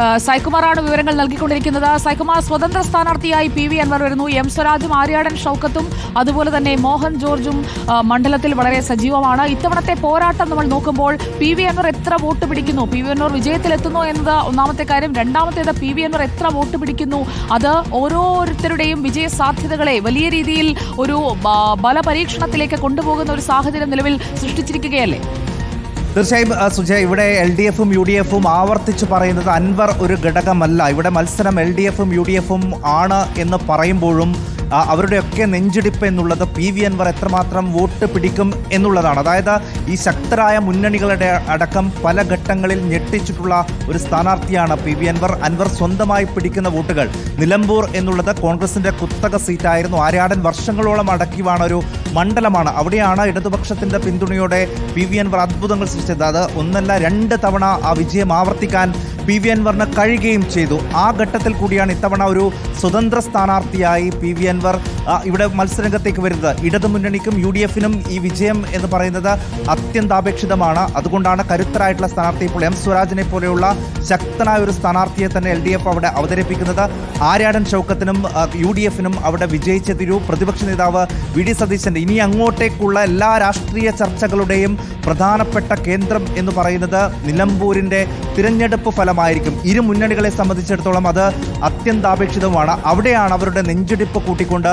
ആ, സൈകുമാറാണ് വിവരങ്ങൾ നൽകിക്കൊണ്ടിരിക്കുന്നത്. സൈകുമാർ സ്വതന്ത്ര സ്ഥാനാർത്ഥിയായി പി വി അൻവർ വരുന്നു. എം സ്വരാജും ആര്യാടൻ ഷൗക്കത്തും അതുപോലെ തന്നെ മോഹൻ ജോർജും മണ്ഡലത്തിൽ വളരെ സജീവമാണ്. ഇത്തവണത്തെ പോരാട്ടം നമ്മൾ നോക്കുമ്പോൾ പി വി അൻവർ എത്ര വോട്ട് പിടിക്കുന്നു? പി വി അൻവർ വിജയത്തിലെത്തുന്നു എന്നത് ഒന്നാമത്തെ കാര്യം. രണ്ടാമത്തേത് പി വി അൻവർ എത്ര വോട്ട് പിടിക്കുന്നു? അത് ഓരോരുത്തരുടെയും വിജയ സാധ്യതകളെ വലിയ രീതിയിൽ ഒരു ബലപരീക്ഷണത്തിലേക്ക് കൊണ്ടുപോകുന്ന ഒരു സാഹചര്യം നിലവിൽ സൃഷ്ടിച്ചിരിക്കുകയല്ലേ? തീർച്ചയായും സുജയ ഇവിടെ എൽ ഡി എഫും യു ഡി എഫും ആവർത്തിച്ച് പറയുന്നത് അൻവർ ഒരു ഘടകമല്ല. ഇവിടെ മത്സരം എൽ ഡി എഫും യു ഡി എഫും ആണ് എന്ന് പറയുമ്പോഴും അവരുടെയൊക്കെ നെഞ്ചിടിപ്പ് എന്നുള്ളത് പി വി അൻവർ എത്രമാത്രം വോട്ട് പിടിക്കും എന്നുള്ളതാണ്. അതായത് ഈ ശക്തരായ മുന്നണികളുടെ അടക്കം പല ഘട്ടങ്ങളിൽ ഞെട്ടിച്ചിട്ടുള്ള ഒരു സ്ഥാനാർത്ഥിയാണ് പി വി അൻവർ. അൻവർ സ്വന്തമായി പിടിക്കുന്ന വോട്ടുകൾ നിലമ്പൂർ എന്നുള്ളത് കോൺഗ്രസിന്റെ കുത്തക സീറ്റായിരുന്നു. ആര്യാടൻ വർഷങ്ങളോളം അടക്കിവാണ് ഒരു മണ്ഡലമാണ്. അവിടെയാണ് ഇടതുപക്ഷത്തിന്റെ പിന്തുണയോടെ പി വി അൻവർ അത്ഭുതങ്ങൾ സൃഷ്ടിച്ചത്. അത് ഒന്നല്ല രണ്ട് തവണ ആ വിജയം ആവർത്തിക്കാൻ പി വി അൻവറിന് കഴിയുകയും ചെയ്തു. ആ ഘട്ടത്തിൽ കൂടിയാണ് ഇത്തവണ ഒരു സ്വതന്ത്ര സ്ഥാനാർത്ഥിയായി പി വി അൻവർ ആ, ഇവിടെ മത്സരരംഗത്തേക്ക് വരുന്നത്. ഇടതുമുന്നണിക്കും യു ഡി എഫിനും ഈ വിജയം എന്ന് പറയുന്നത് അത്യന്താപേക്ഷിതമാണ്. അതുകൊണ്ടാണ് കരുത്തരായിട്ടുള്ള സ്ഥാനാർത്ഥി ഇപ്പോൾ എം സ്വരാജിനെ പോലെയുള്ള ശക്തനായ ഒരു സ്ഥാനാർത്ഥിയെ തന്നെ എൽ ഡി എഫ് അവിടെ അവതരിപ്പിക്കുന്നത്. ആര്യാടൻ ചൌക്കത്തിനും യു ഡി എഫിനും അവിടെ വിജയിച്ച തിരു പ്രതിപക്ഷ നേതാവ് വി ഡി സതീശന്റെ ഇനി അങ്ങോട്ടേക്കുള്ള എല്ലാ രാഷ്ട്രീയ ചർച്ചകളുടെയും പ്രധാനപ്പെട്ട കേന്ദ്രം എന്ന് പറയുന്നത് നിലമ്പൂരിന്റെ തിരഞ്ഞെടുപ്പ് ഫലമായിരിക്കും. ഇരു മുന്നണികളെ സംബന്ധിച്ചിടത്തോളം അത് അത്യന്താപേക്ഷിതവുമാണ് അവിടെയാണ് അവരുടെ നെഞ്ചിടിപ്പ് കൂട്ടിക്കൊണ്ട്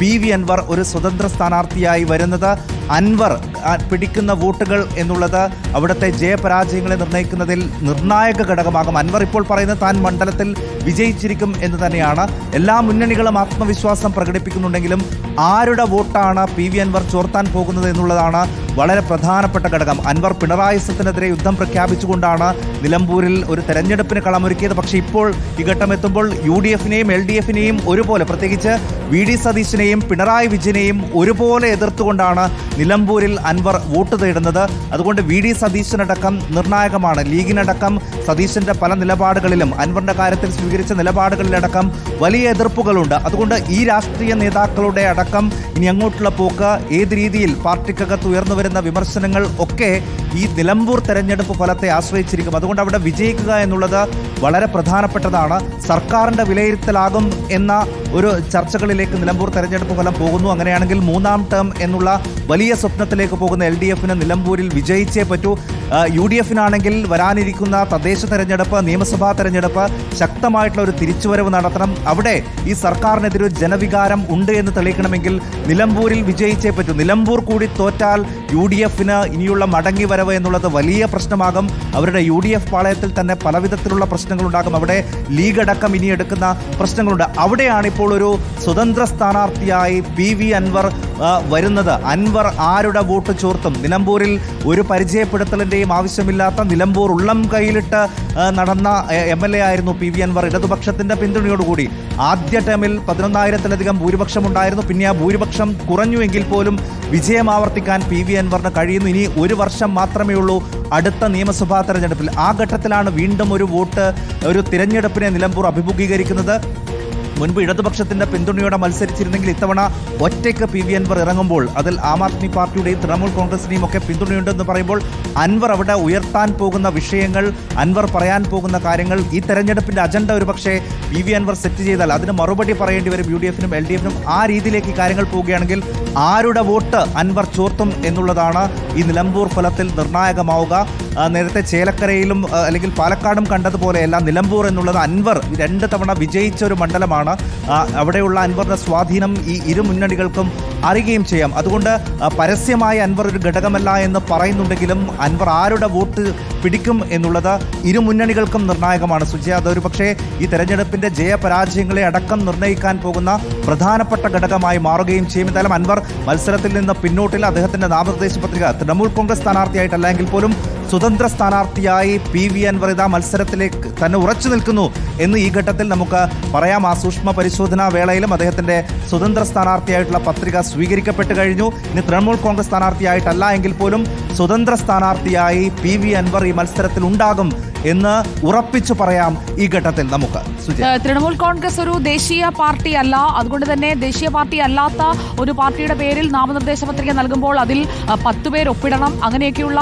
പി വി അൻവർ ഒരു സ്വതന്ത്ര സ്ഥാനാർത്ഥിയായി വരുന്നത്. അൻവർ പിടിക്കുന്ന വോട്ടുകൾ എന്നുള്ളത് അവിടുത്തെ ജയപരാജയങ്ങളെ നിർണയിക്കുന്നതിൽ നിർണായക ഘടകമാകും. അൻവർ ഇപ്പോൾ പറയുന്നത് താൻ മണ്ഡലത്തിൽ വിജയിച്ചിരിക്കും എന്ന് തന്നെയാണ്. എല്ലാ മുന്നണികളും ആത്മവിശ്വാസം പ്രകടിപ്പിക്കുന്നുണ്ടെങ്കിലും ആരുടെ വോട്ടാണ് പി വി അൻവർ ചോർത്താൻ പോകുന്നത് എന്നുള്ളതാണ് വളരെ പ്രധാനപ്പെട്ട ഘടകം. അൻവർ പിണറായി സത്തിനെതിരെ യുദ്ധം പ്രഖ്യാപിച്ചുകൊണ്ടാണ് നിലമ്പൂരിൽ ഒരു തെരഞ്ഞെടുപ്പിന് കളമൊരുക്കിയത്. പക്ഷേ ഇപ്പോൾ ഈ ഘട്ടം എത്തുമ്പോൾ യു ഡി എഫിനെയും എൽ ഡി എഫിനെയും ഒരുപോലെ പ്രത്യേകിച്ച് വി ഡി പിണറായി വിജയനെയും ഒരുപോലെ എതിർത്തുകൊണ്ടാണ് നിലമ്പൂരിൽ അൻവർ വോട്ട് തേടുന്നത്. അതുകൊണ്ട് വി ഡി സതീശനടക്കം നിർണായകമാണ്. ലീഗിനടക്കം സതീശന്റെ പല നിലപാടുകളിലും അൻവറിന്റെ കാര്യത്തിൽ സ്വീകരിച്ച നിലപാടുകളിലടക്കം വലിയ എതിർപ്പുകളുണ്ട്. അതുകൊണ്ട് ഈ രാഷ്ട്രീയ നേതാക്കളുടെ അടക്കം ഇനി അങ്ങോട്ടുള്ള പോക്ക് ഏത് രീതിയിൽ പാർട്ടിക്കകത്ത് ഉയർന്നു വരുന്ന വിമർശനങ്ങൾ ഒക്കെ ഈ നിലമ്പൂർ തെരഞ്ഞെടുപ്പ് ഫലത്തെ ആശ്രയിച്ചിരിക്കും. അതുകൊണ്ട് അവിടെ വിജയിക്കുക എന്നുള്ളത് വളരെ പ്രധാനപ്പെട്ടതാണ്. സർക്കാരിന്റെ വിലയിരുത്തലാകും എന്ന ഒരു ചർച്ചകളിലേക്ക് നിലമ്പൂർ തെരഞ്ഞെടുപ്പ് ഫലം പോകുന്നു. അങ്ങനെയാണെങ്കിൽ മൂന്നാം ടേം എന്നുള്ള വലിയ സ്വപ്നത്തിലേക്ക് പോകുന്ന എൽ ഡി എഫിന് നിലമ്പൂരിൽ വിജയിച്ചേ പറ്റൂ. യു ഡി എഫിനാണെങ്കിൽ വരാനിരിക്കുന്ന തദ്ദേശ തെരഞ്ഞെടുപ്പ് നിയമസഭാ തെരഞ്ഞെടുപ്പ് ശക്തമായിട്ടുള്ള ഒരു തിരിച്ചുവരവ് നടത്തണം. അവിടെ ഈ സർക്കാരിനെതിരെ ഒരു ജനവികാരം ഉണ്ട് എന്ന് തെളിയിക്കണമെങ്കിൽ നിലമ്പൂരിൽ വിജയിച്ചേ പറ്റൂ. നിലമ്പൂർ കൂടി തോറ്റാൽ യു ഡി എഫിന് ഇനിയുള്ള മടങ്ങി വരവ് എന്നുള്ളത് വലിയ പ്രശ്നമാകും. അവരുടെ യു ഡി എഫ് പാളയത്തിൽ തന്നെ പലവിധത്തിലുള്ള പ്രശ്നങ്ങളുണ്ടാകും. അവിടെ ലീഗ് അടക്കം ഇനി എടുക്കുന്ന പ്രശ്നങ്ങളുണ്ട്. അവിടെയാണ് ഇപ്പോൾ ഒരു സ്വതന്ത്ര സ്ഥാനാർത്ഥിയായി പി വി അൻവർ വരുന്നത്. അൻവർ ആരുടെ വോട്ട് ചോർത്തും? നിലമ്പൂരിൽ ഒരു പരിചയപ്പെടുത്തലിന്റെയും ആവശ്യമില്ലാത്ത നിലമ്പൂർ ഉള്ളം കയ്യിലിട്ട് നടന്ന എം എൽ എ ആയിരുന്നു പി വി അൻവർ. ഇടതുപക്ഷത്തിന്റെ പിന്തുണയോടുകൂടി ആദ്യ ടേമിൽ പതിനൊന്നായിരത്തിലധികം ഭൂരിപക്ഷം ഉണ്ടായിരുന്നു പിന്നെ ആ ഭൂരിപക്ഷം കുറഞ്ഞുവെങ്കിൽ പോലും വിജയം ആവർത്തിക്കാൻ പി വി അൻവറിന് കഴിയുന്നു. ഇനി ഒരു വർഷം മാത്രമേ ഉള്ളൂ അടുത്ത നിയമസഭാ തെരഞ്ഞെടുപ്പിൽ. ആ ഘട്ടത്തിലാണ് വീണ്ടും ഒരു വോട്ട് ഒരു തിരഞ്ഞെടുപ്പിനെ നിലമ്പൂർ അഭിമുഖീകരിക്കുന്നത്. മുൻപ് ഇടതുപക്ഷത്തിന്റെ പിന്തുണയോടെ മത്സരിച്ചിരുന്നെങ്കിൽ ഇത്തവണ ഒറ്റയ്ക്ക് പി വി അൻവർ ഇറങ്ങുമ്പോൾ അതിൽ ആം ആദ്മി പാർട്ടിയുടെയും തൃണമൂൽ കോൺഗ്രസിനെയും ഒക്കെ പിന്തുണയുണ്ടെന്ന് പറയുമ്പോൾ അൻവർ അവിടെ ഉയർത്താൻ പോകുന്ന വിഷയങ്ങൾ അൻവർ പറയാൻ പോകുന്ന കാര്യങ്ങൾ ഈ തെരഞ്ഞെടുപ്പിന്റെ അജണ്ട ഒരു പക്ഷേ പി വി അൻവർ സെറ്റ് ചെയ്താൽ അതിന് മറുപടി പറയേണ്ടി വരും യു ഡി എഫിനും എൽ ഡി എഫിനും ആ രീതിയിലേക്ക് കാര്യങ്ങൾ പോവുകയാണെങ്കിൽ ആരുടെ വോട്ട് അൻവർ ചോർത്തും എന്നുള്ളതാണ് ഈ നിലമ്പൂർ ഫലത്തിൽ നിർണായകമാവുക. നേരത്തെ ചേലക്കരയിലും അല്ലെങ്കിൽ പാലക്കാടും കണ്ടതുപോലെയല്ല നിലമ്പൂർ എന്നുള്ളത് അൻവർ രണ്ട് തവണ വിജയിച്ച ഒരു മണ്ഡലമാണ്. ആ, അവിടെയുള്ള അൻവറിന്റെ സ്വാധീനം ഈ ഇരു മുന്നണികൾക്കും അറിയുകയും ചെയ്യാം. അതുകൊണ്ട് പരസ്യമായ അൻവർ ഒരു ഘടകമല്ല എന്ന് പറയുന്നുണ്ടെങ്കിലും അൻവർ ആരുടെ വോട്ട് പിടിക്കും എന്നുള്ളത് ഇരു മുന്നണികൾക്കും നിർണായകമാണ്. സുജയ അതൊരു പക്ഷേ ഈ തെരഞ്ഞെടുപ്പിന്റെ ജയപരാജയങ്ങളെ അടക്കം നിർണയിക്കാൻ പോകുന്ന പ്രധാനപ്പെട്ട ഘടകമായി മാറുകയും ചെയ്യും. എന്തായാലും അൻവർ മത്സരത്തിൽ നിന്ന് പിന്നോട്ടിൽ അദ്ദേഹത്തിന്റെ നാമനിർദ്ദേശ പത്രിക തൃണമൂൽ കോൺഗ്രസ് സ്ഥാനാർത്ഥിയായിട്ടല്ലെങ്കിൽ പോലും സ്വതന്ത്ര സ്ഥാനാർത്ഥിയായി പി വി അൻവർ ഇതാ മത്സരത്തിലേക്ക് തന്നെ ഉറച്ചു നിൽക്കുന്നു എന്ന് ഈ ഘട്ടത്തിൽ നമുക്ക് പറയാം. ആ സൂക്ഷ്മ പരിശോധനാ വേളയിലും അദ്ദേഹത്തിന്റെ സ്വതന്ത്ര സ്ഥാനാർത്ഥിയായിട്ടുള്ള പത്രിക സ്വീകരിക്കപ്പെട്ട് കഴിഞ്ഞു. ഇനി തൃണമൂൽ കോൺഗ്രസ് സ്ഥാനാർത്ഥിയായിട്ടല്ല എങ്കിൽ പോലും സ്വതന്ത്ര സ്ഥാനാർത്ഥിയായി പി വി അൻവർ ഈ മത്സരത്തിൽ ഉണ്ടാകും എന്ന് ഉറപ്പിച്ചു പറയാം ഈ ഘട്ടത്തിൽ നമുക്ക്. തൃണമൂൽ കോൺഗ്രസ് ഒരു ദേശീയ പാർട്ടി അല്ല അതുകൊണ്ട് തന്നെ ദേശീയ പാർട്ടി അല്ലാത്ത ഒരു പാർട്ടിയുടെ പേരിൽ നാമനിർദ്ദേശ പത്രിക നൽകുമ്പോൾ അതിൽ പത്ത് പേർ ഒപ്പിടണം. അങ്ങനെയൊക്കെയുള്ള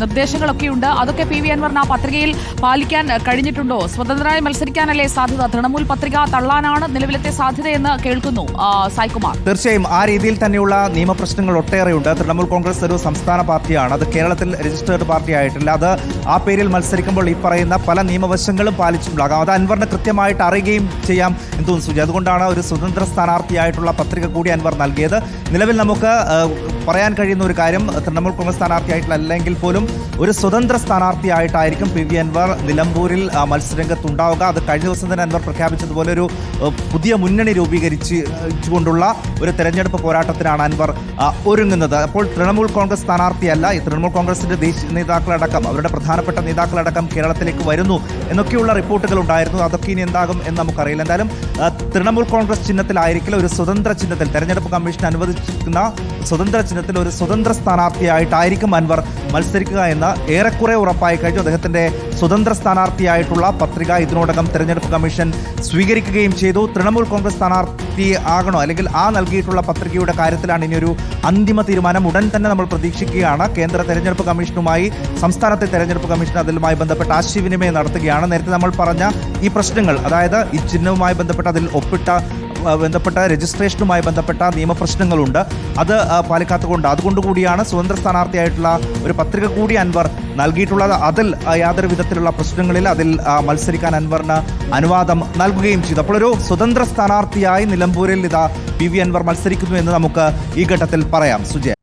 നിർദ്ദേശങ്ങളൊക്കെ നിർദ്ദേശങ്ങളൊക്കെയുണ്ട്. അതൊക്കെ പി വി അൻവറിന് ആ പത്രികയിൽ പാലിക്കാൻ കഴിഞ്ഞിട്ടുണ്ടോ? സ്വതന്ത്രമായി മത്സരിക്കാനല്ലേ സാധ്യത? തൃണമൂൽ പത്രിക തള്ളാനാണ് നിലവിലത്തെ സാധ്യതയെന്ന് കേൾക്കുന്നു സായികുമാർ. തീർച്ചയായും ആ രീതിയിൽ തന്നെയുള്ള നിയമപ്രശ്നങ്ങൾ ഒട്ടേറെയുണ്ട്. തൃണമൂൽ കോൺഗ്രസ് ഒരു സംസ്ഥാന പാർട്ടിയാണ്. അത് കേരളത്തിൽ രജിസ്റ്റേർഡ് പാർട്ടി ആയിട്ടില്ല അത് ആ പേരിൽ മത്സരിക്കുമ്പോൾ ഈ പറയുന്ന പല നിയമവശങ്ങളും പാലിച്ചിട്ടുണ്ടാകാം. അത് അൻവറിന് കൃത്യമായിട്ട് അറിയുകയും ചെയ്യാം എന്ന് തോന്നുന്നു അതുകൊണ്ടാണ് ഒരു സ്വതന്ത്ര സ്ഥാനാർത്ഥിയായിട്ടുള്ള പത്രിക കൂടി അൻവർ നൽകിയത്. നിലവിൽ നമുക്ക് പറയാൻ കഴിയുന്ന ഒരു കാര്യം തൃണമൂൽ കോൺഗ്രസ് സ്ഥാനാർത്ഥിയായിട്ടില്ല അല്ലെങ്കിൽ പോലും ഒരു സ്വതന്ത്ര സ്ഥാനാർത്ഥിയായിട്ടായിരിക്കും പി വി അൻവർ നിലമ്പൂരിൽ മത്സരരംഗത്ത് മത്സരരംഗത്തുണ്ടാവുക. അത് കഴിഞ്ഞ ദിവസം തന്നെ അൻവർ പ്രഖ്യാപിച്ചതുപോലെ ഒരു പുതിയ മുന്നണി രൂപീകരിച്ച് കൊണ്ടുള്ള ഒരു തെരഞ്ഞെടുപ്പ് പോരാട്ടത്തിനാണ് അൻവർ ഒരുങ്ങുന്നത്. അപ്പോൾ തൃണമൂൽ കോൺഗ്രസ് സ്ഥാനാർത്ഥിയല്ല ഈ തൃണമൂൽ കോൺഗ്രസിന്റെ ദേശീയ നേതാക്കളടക്കം അവരുടെ പ്രധാനപ്പെട്ട നേതാക്കളടക്കം കേരളത്തിലേക്ക് വരുന്നു എന്നൊക്കെയുള്ള റിപ്പോർട്ടുകൾ ഉണ്ടായിരുന്നു. അതൊക്കെ ഇനി എന്താകും എന്ന് നമുക്കറിയില്ല. എന്തായാലും തൃണമൂൽ കോൺഗ്രസ് ചിഹ്നത്തിലായിരിക്കില്ല ഒരു സ്വതന്ത്ര ചിഹ്നത്തിൽ. തെരഞ്ഞെടുപ്പ് കമ്മീഷൻ അനുവദിച്ചിരിക്കുന്ന സ്വതന്ത്ര ചിഹ്നത്തിൽ ഒരു സ്വതന്ത്ര സ്ഥാനാർത്ഥിയായിട്ടായിരിക്കും അൻവർ മത്സരിക്കുക എന്ന് ഏറെക്കുറെ ഉറപ്പായി കഴിഞ്ഞു. അദ്ദേഹത്തിന്റെ സ്വതന്ത്ര സ്ഥാനാർത്ഥിയായിട്ടുള്ള പത്രിക ഇതിനോടകം തെരഞ്ഞെടുപ്പ് കമ്മീഷൻ സ്വീകരിക്കുകയും ചെയ്തു. തൃണമൂൽ കോൺഗ്രസ് സ്ഥാനാർത്ഥി ആകണോ അല്ലെങ്കിൽ ആ നൽകിയിട്ടുള്ള പത്രികയുടെ കാര്യത്തിലാണ് ഇനി ഒരു അന്തിമ തീരുമാനം ഉടൻ തന്നെ നമ്മൾ പ്രതീക്ഷിക്കുകയാണ്. കേന്ദ്ര തെരഞ്ഞെടുപ്പ് കമ്മീഷനുമായി സംസ്ഥാനത്തെ തെരഞ്ഞെടുപ്പ് കമ്മീഷൻ അതിലുമായി ബന്ധപ്പെട്ട് ആശയവിനിമയം നടത്തുകയാണ്. നേരത്തെ നമ്മൾ പറഞ്ഞ ഈ പ്രശ്നങ്ങൾ അതായത് ഈ ചിഹ്നവുമായി ബന്ധപ്പെട്ട് അതിൽ ഒപ്പിട്ട ബന്ധപ്പെട്ട രജിസ്ട്രേഷനുമായി ബന്ധപ്പെട്ട നിയമപ്രശ്നങ്ങളുണ്ട് അത് ആ, പാലിക്കാത്തതുകൊണ്ട്. അതുകൊണ്ട് കൂടിയാണ് സ്വതന്ത്ര സ്ഥാനാർത്ഥിയായിട്ടുള്ള ഒരു പത്രിക കൂടി അൻവർ നൽകിയിട്ടുള്ളത്. അതിൽ യാതൊരു വിധത്തിലുള്ള പ്രശ്നങ്ങളിൽ അതിൽ മത്സരിക്കാൻ അൻവറിന് അനുവാദം നൽകുകയും ചെയ്തു. അപ്പോൾ ഒരു സ്വതന്ത്ര സ്ഥാനാർത്ഥിയായി നിലമ്പൂരിൽ ഇതാ പി വി അൻവർ മത്സരിക്കുന്നു എന്ന് നമുക്ക് ഈ ഘട്ടത്തിൽ പറയാം. സുജയ.